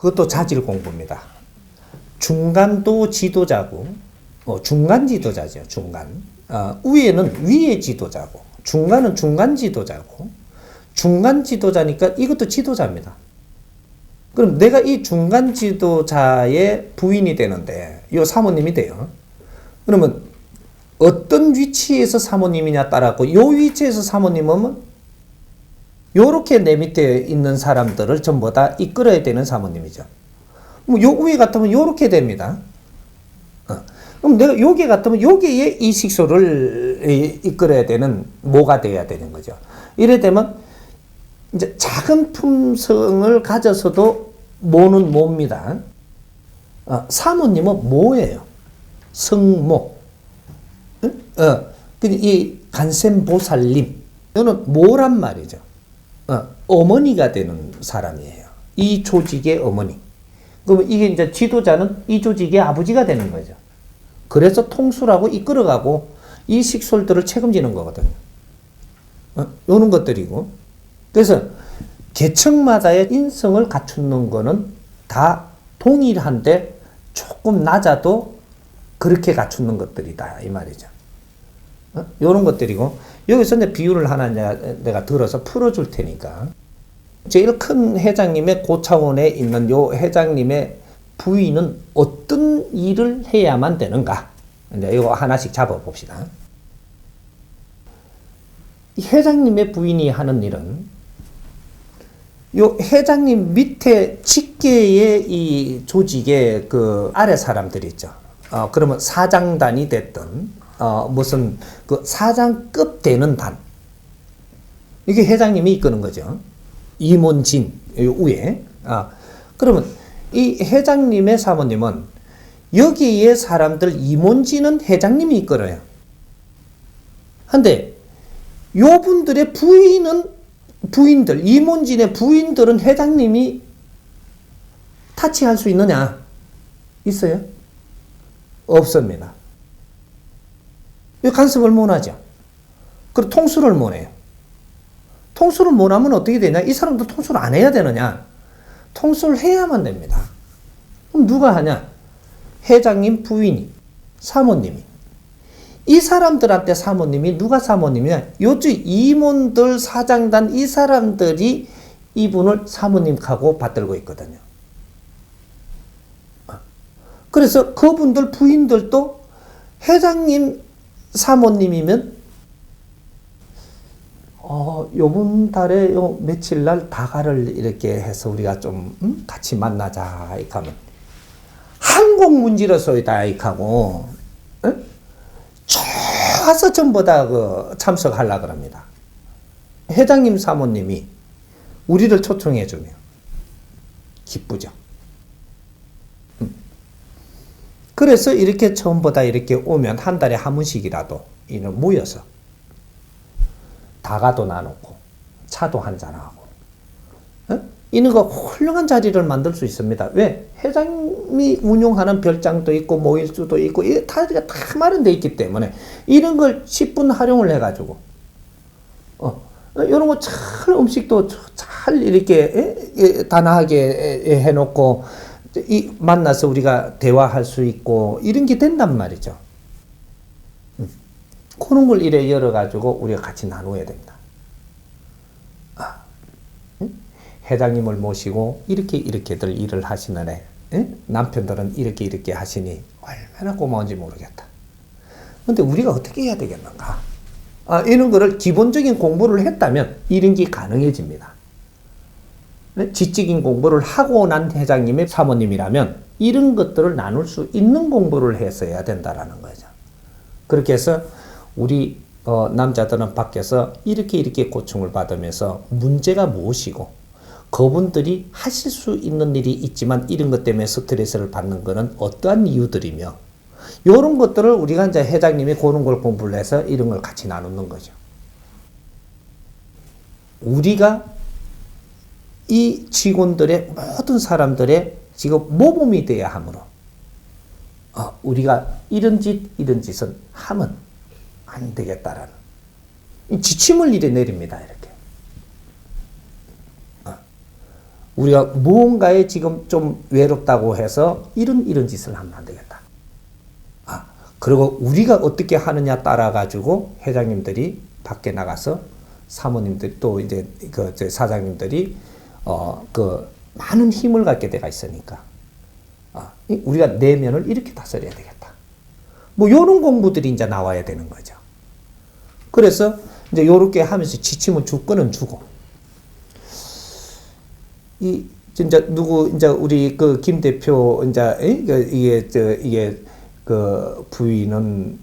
그것도 자질 공부입니다. 중간도 지도자고, 어, 중간 지도자죠, 중간. 어, 위에는 위의 지도자고, 중간은 중간 지도자고, 중간 지도자니까 이것도 지도자입니다. 그럼 내가 이 중간 지도자의 부인이 되는데, 요 사모님이 돼요. 그러면 어떤 위치에서 사모님이냐 따라고, 요 위치에서 사모님은 요렇게 내 밑에 있는 사람들을 전부 다 이끌어야 되는 사모님이죠. 뭐, 요 위에 같으면 요렇게 됩니다. 어. 그럼 내가 여기 같으면 여기에 이 식소를 이- 이끌어야 되는 뭐가 돼야 되는 거죠. 이래 되면 이제 작은 품성을 가져서도 뭐는 뭡니다. 어, 사모님은 뭐예요? 성모. 응? 어, 근데 이 간센보살님, 이거는 뭐란 말이죠? 어, 어머니가 되는 사람이에요. 이 조직의 어머니. 그러면 이게 이제 지도자는 이 조직의 아버지가 되는 거죠. 그래서 통수라고 이끌어가고 이 식솔들을 책임지는 거거든요. 어, 요런 것들이고. 그래서 계층마다의 인성을 갖추는 거는 다 동일한데 조금 낮아도 그렇게 갖추는 것들이다. 이 말이죠. 어? 요런 것들이고. 여기서 이제 비유를 하나 내가, 들어서 풀어줄 테니까. 제일 큰 회장님의 고차원에 있는 요 회장님의 부인은 어떤 일을 해야만 되는가? 이제 이거 하나씩 잡아봅시다. 이 회장님의 부인이 하는 일은 요 회장님 밑에 직계의 이 조직의 그 아래 사람들 있죠. 어, 그러면 사장단이 됐든, 어, 무슨 그 사장급 되는 단. 이게 회장님이 이끄는 거죠. 임원진, 요 위에. 아, 그러면 이 회장님의 사모님은 여기에 사람들 임원진은 회장님이 이끌어요. 한데, 요 분들의 부인은 부인들, 임원진의 부인들은 회장님이 타치할 수 있느냐? 있어요? 없습니다. 이 간섭을 못하죠. 그리고 통수를 못해요. 통수를 못하면 어떻게 되냐? 이 사람도 통수를 안 해야 되느냐? 통수를 해야만 됩니다. 그럼 누가 하냐? 회장님 부인이, 사모님이. 이 사람들한테 사모님이 누가 사모님이냐? 요즘 임원들 사장단 이 사람들이 이분을 사모님하고 받들고 있거든요. 그래서 그분들 부인들도 회장님 사모님이면 어, 요번 달에 요 며칠 날 다가를 이렇게 해서 우리가 좀 음? 같이 만나자 이렇게 하면 한국 문지러서 있다 이렇게 하고 응? 좋아서 전부 다그 참석하려 그럽니다. 회장님 사모님이 우리를 초청해 주면 기쁘죠. 음. 그래서 이렇게 전부 다 이렇게 오면 한 달에 한 번씩이라도 이는 모여서 다가도 나누고 차도 한잔하고 어? 이런 거 훌륭한 자리를 만들 수 있습니다. 왜? 회장님이 운영하는 별장도 있고 모일 수도 있고 이게 다, 다 마련돼 있기 때문에 이런 걸 10분 활용을 해가지고 어, 이런 거 잘 음식도 잘 이렇게 에? 에, 단아하게 에, 해놓고 이 만나서 우리가 대화할 수 있고 이런 게 된단 말이죠. 그런 걸 이래 열어가지고 우리가 같이 나누어야 됩니다. 아, 응? 회장님을 모시고 이렇게 이렇게들 일을 하시는 애, 응? 남편들은 이렇게 이렇게 하시니 얼마나 고마운지 모르겠다. 근데 우리가 어떻게 해야 되겠는가? 아, 이런 거를 기본적인 공부를 했다면 이런 게 가능해집니다. 네? 지적인 공부를 하고 난 회장님의 사모님이라면 이런 것들을 나눌 수 있는 공부를 했어야 된다라는 거죠. 그렇게 해서 우리 어, 남자들은 밖에서 이렇게 이렇게 고충을 받으면서 문제가 무엇이고 그분들이 하실 수 있는 일이 있지만 이런 것 때문에 스트레스를 받는 것은 어떠한 이유들이며 이런 것들을 우리가 이제 회장님이 그런 걸 공부를 해서 이런 걸 같이 나누는 거죠. 우리가 이 직원들의 모든 사람들의 지금 모범이 되어야 하므로 어, 우리가 이런 짓 이런 짓은 하면 안 되겠다라는 이 지침을 내립니다 이렇게 어. 우리가 무언가에 지금 좀 외롭다고 해서 이런 이런 짓을 하면 안 되겠다. 아, 그리고 우리가 어떻게 하느냐 따라 가지고 회장님들이 밖에 나가서 사모님들 또 이제 그저 사장님들이 어 그 많은 힘을 갖게 돼가 있으니까 아, 이- 우리가 내면을 이렇게 다스려야 되겠다. 뭐 요런 공부들이 이제 나와야 되는 거죠. 그래서 이제 요렇게 하면서 지치면 죽고는 주고 이 진짜 누구 이제 우리 그 김 대표 이제 에? 그 이게 저 이게 그 부인은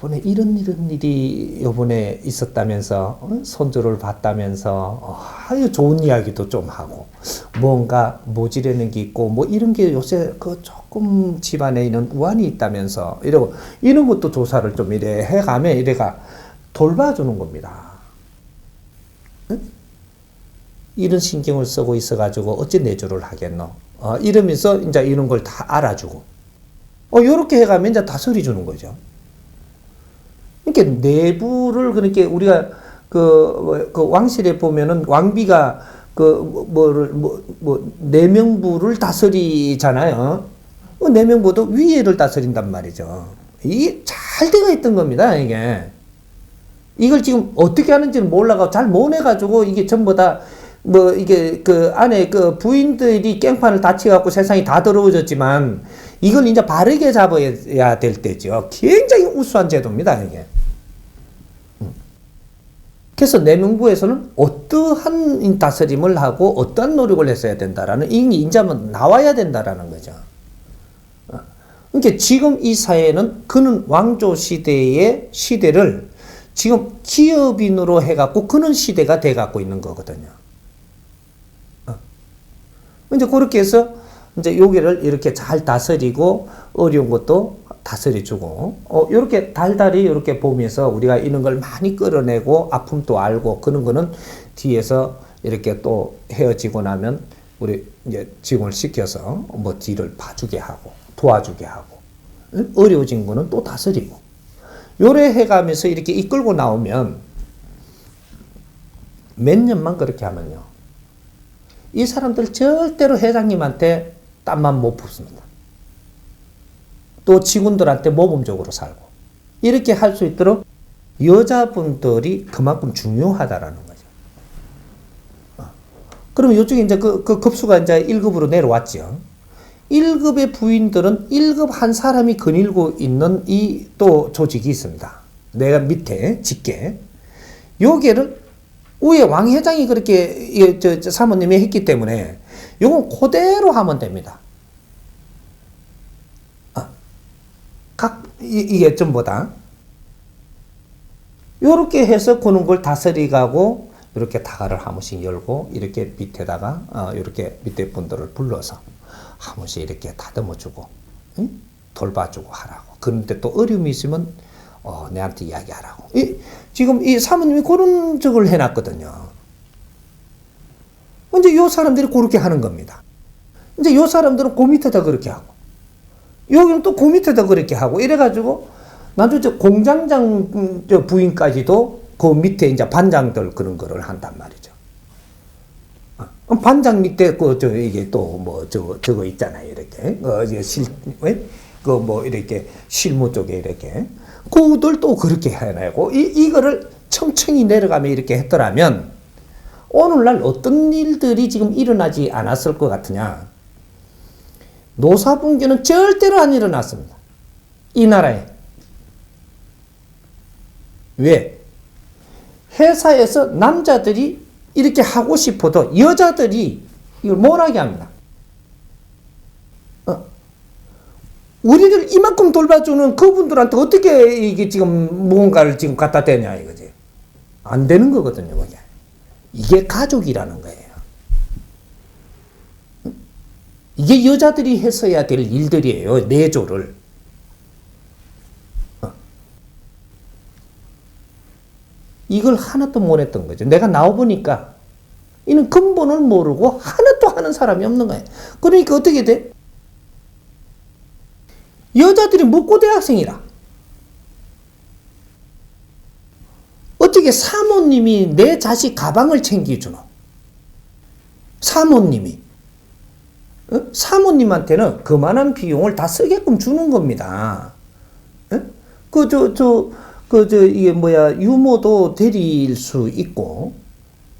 요번에 이런 이런 일이 요번에 있었다면서 어? 손주를 봤다면서 어, 아유 좋은 이야기도 좀 하고 뭔가 모지르는 게 있고 뭐 이런 게 요새 그 조금 집안에 있는 우환이 있다면서 이러고 이런 것도 조사를 좀 이래 해가면 이래가 돌봐주는 겁니다. 이런 신경을 쓰고 있어가지고 어찌 내조를 하겠노? 어, 이러면서 이제 이런 걸 다 알아주고, 어, 요렇게 해가면 이제 다스리 주는 거죠. 그러니까 내부를 그렇게 우리가 그, 뭐, 그 왕실에 보면은 왕비가 그 뭐를 뭐, 뭐 내명부를 다스리잖아요. 그 내명부도 위에를 다스린단 말이죠. 이게 잘 되어 있던 겁니다, 이게. 이걸 지금 어떻게 하는지는 몰라가 잘 못해가지고 이게 전부 다 뭐 이게 그 안에 그 부인들이 깽판을 다 치갖고 세상이 다 더러워졌지만 이걸 이제 바르게 잡아야 될 때죠. 굉장히 우수한 제도입니다, 이게. 음. 그래서 내명부에서는 어떠한 다스림을 하고 어떠한 노력을 했어야 된다라는 이 인자면 나와야 된다라는 거죠. 어. 그러니까 지금 이 사회는 그는 왕조 시대의 시대를 지금 기업인으로 해갖고 그는 시대가 돼갖고 있는 거거든요. 어. 이제 그렇게 해서 이제 여기를 이렇게 잘 다스리고 어려운 것도 다스려주고 어 이렇게 달달이 이렇게 보면서 우리가 이런 걸 많이 끌어내고 아픔도 알고 그런 거는 뒤에서 이렇게 또 헤어지고 나면 우리 이제 직원을 시켜서 뭐 뒤를 봐주게 하고 도와주게 하고 응? 어려워진 거는 또 다스리고 요래 해가면서 이렇게 이끌고 나오면 몇 년만 그렇게 하면요. 이 사람들 절대로 회장님한테 땀만 못 붓습니다. 또 직원들한테 모범적으로 살고 이렇게 할 수 있도록 여자분들이 그만큼 중요하다라는 거죠. 어. 그럼 이쪽에 이제 그, 그 급수가 이제 1급으로 내려왔죠. 1급의 부인들은 1급 한 사람이 거닐고 있는 이 또 조직이 있습니다. 내가 밑에 직계. 요게를 위에 왕 회장이 그렇게 저 사모님이 했기 때문에 요건 그대로 하면 됩니다. 아, 각 이, 이게 전보다 요렇게 해서 그는 걸 다스리가고 이렇게 다가를 한 번씩 열고 이렇게 밑에다가 어, 이렇게 밑에 분들을 불러서 한 번씩 이렇게 다듬어주고 응? 돌봐주고 하라고. 그런데 또 어려움이 있으면 어, 내한테 이야기하라고. 이, 지금 이 사모님이 그런 적을 해놨거든요. 이제 요 사람들이 그렇게 하는 겁니다. 이제 요 사람들은 그 밑에다 그렇게 하고, 여기는 또 그 밑에다 그렇게 하고, 이래가지고, 나중에 저 공장장 음, 저 부인까지도 그 밑에 이제 반장들 그런 거를 한단 말이죠. 어, 반장 밑에 그 저 이게 또 뭐 저 저거 있잖아요 이렇게. 어 이제 실그 뭐 이렇게 실무 쪽에 이렇게. 그들 또 그렇게 해내고 이 이거를 청청히 내려가며 이렇게 했더라면 오늘날 어떤 일들이 지금 일어나지 않았을 것 같으냐 노사분규는 절대로 안 일어났습니다 이 나라에 왜 회사에서 남자들이 이렇게 하고 싶어도 여자들이 이걸 못하게 합니다. 어. 우리를 이만큼 돌봐주는 그분들한테 어떻게 이게 지금 무언가를 지금 갖다 대냐 이거지. 안 되는 거거든요, 그게. 이게 가족이라는 거예요. 이게 여자들이 했어야 될 일들이에요, 내조를. 이걸 하나도 못 했던 거죠. 내가 나와보니까 이는 근본을 모르고 하나도 하는 사람이 없는 거예요. 그러니까 어떻게 돼? 여자들이 묵고 대학생이라. 어떻게 사모님이 내 자식 가방을 챙겨주노? 사모님이 어? 사모님한테는 그만한 비용을 다 쓰게끔 주는 겁니다. 그 저 저 그 저 이게 뭐야 유모도 데릴 수 있고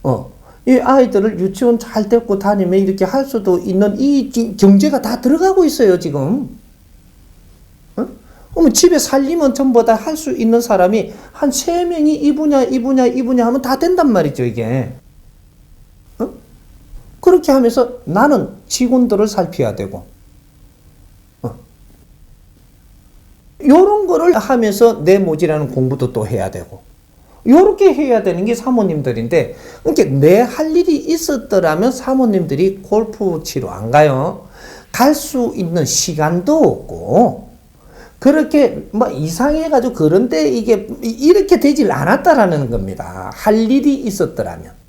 어. 이 아이들을 유치원 잘 데리고 다니면 이렇게 할 수도 있는 이 지- 경제가 다 들어가고 있어요, 지금. 어? 그러면 집에 살림은 전부 다 할 수 있는 사람이 한세 명이 이 분야, 이 분야, 이 분야 하면 다 된단 말이죠, 이게. 어? 그렇게 하면서 나는 직원들을 살펴야 되고, 어. 요런 거를 하면서 내 모지라는 공부도 또 해야 되고, 요렇게 해야 되는 게 사모님들인데, 그러니까 내 할 일이 있었더라면 사모님들이 골프 치러 안 가요. 갈 수 있는 시간도 없고, 그렇게 뭐 이상해가지고 그런데 이게 이렇게 되질 않았다라는 겁니다. 할 일이 있었더라면.